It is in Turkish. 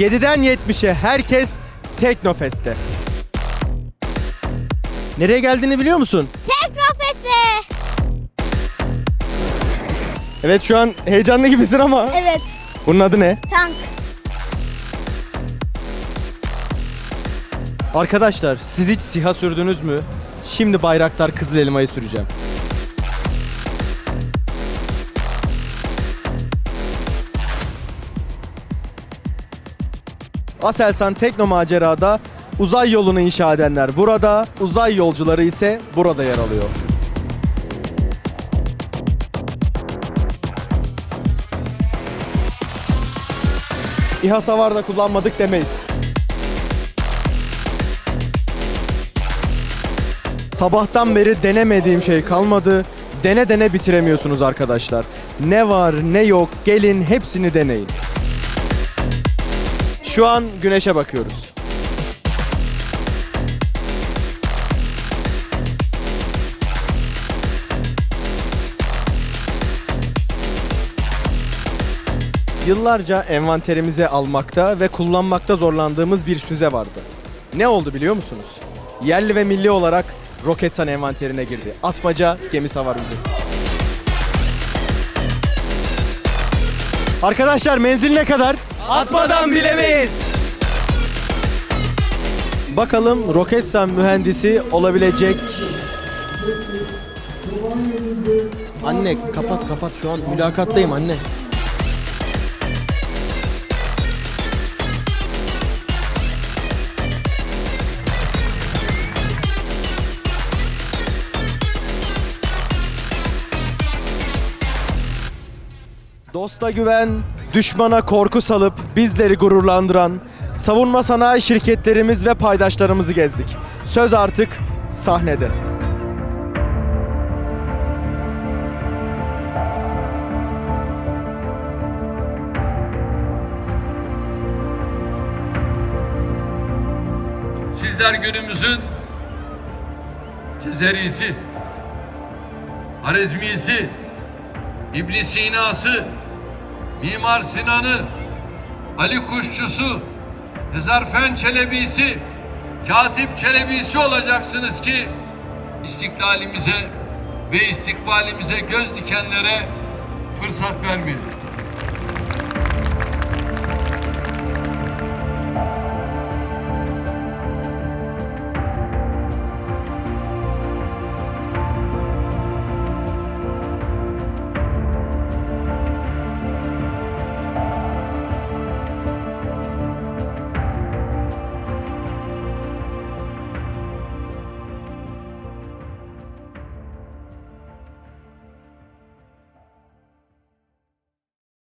7'den 70'e herkes Teknofest'te. Nereye geldiğini biliyor musun? Teknofest'e. Evet şu an heyecanlı gibisin ama. Evet. Bunun adı ne? Tank. Arkadaşlar siz hiç SİHA sürdünüz mü? Şimdi Bayraktar Kızıl Elma'yı süreceğim. Aselsan Tekno Macera'da uzay yolunu inşa edenler burada, uzay yolcuları ise burada yer alıyor. İHA Savar'da kullanmadık demeyiz. Sabahtan beri denemediğim şey kalmadı. Dene dene bitiremiyorsunuz arkadaşlar. Ne var ne yok gelin hepsini deneyin. Şu an güneşe bakıyoruz. Yıllarca envanterimize almakta ve kullanmakta zorlandığımız bir füze vardı. Ne oldu biliyor musunuz? Yerli ve milli olarak Roketsan envanterine girdi. Atmaca Gemi Savar Müzesi. Arkadaşlar menzil ne kadar? Atmadan bilemeyiz. Bakalım Roketsan mühendisi olabilecek... Anne kapat kapat şu an mülakattayım anne. Dosta güven, düşmana korku salıp bizleri gururlandıran savunma sanayi şirketlerimiz ve paydaşlarımızı gezdik. Söz artık sahnede. Sizler günümüzün Cezerisi, Harezmisi, İbn Sina'sı, Mimar Sinan'ı, Ali Kuşçusu, Hezarfen Çelebisi, Katip Çelebisi olacaksınız ki istiklalimize ve istikbalimize göz dikenlere fırsat vermeyelim.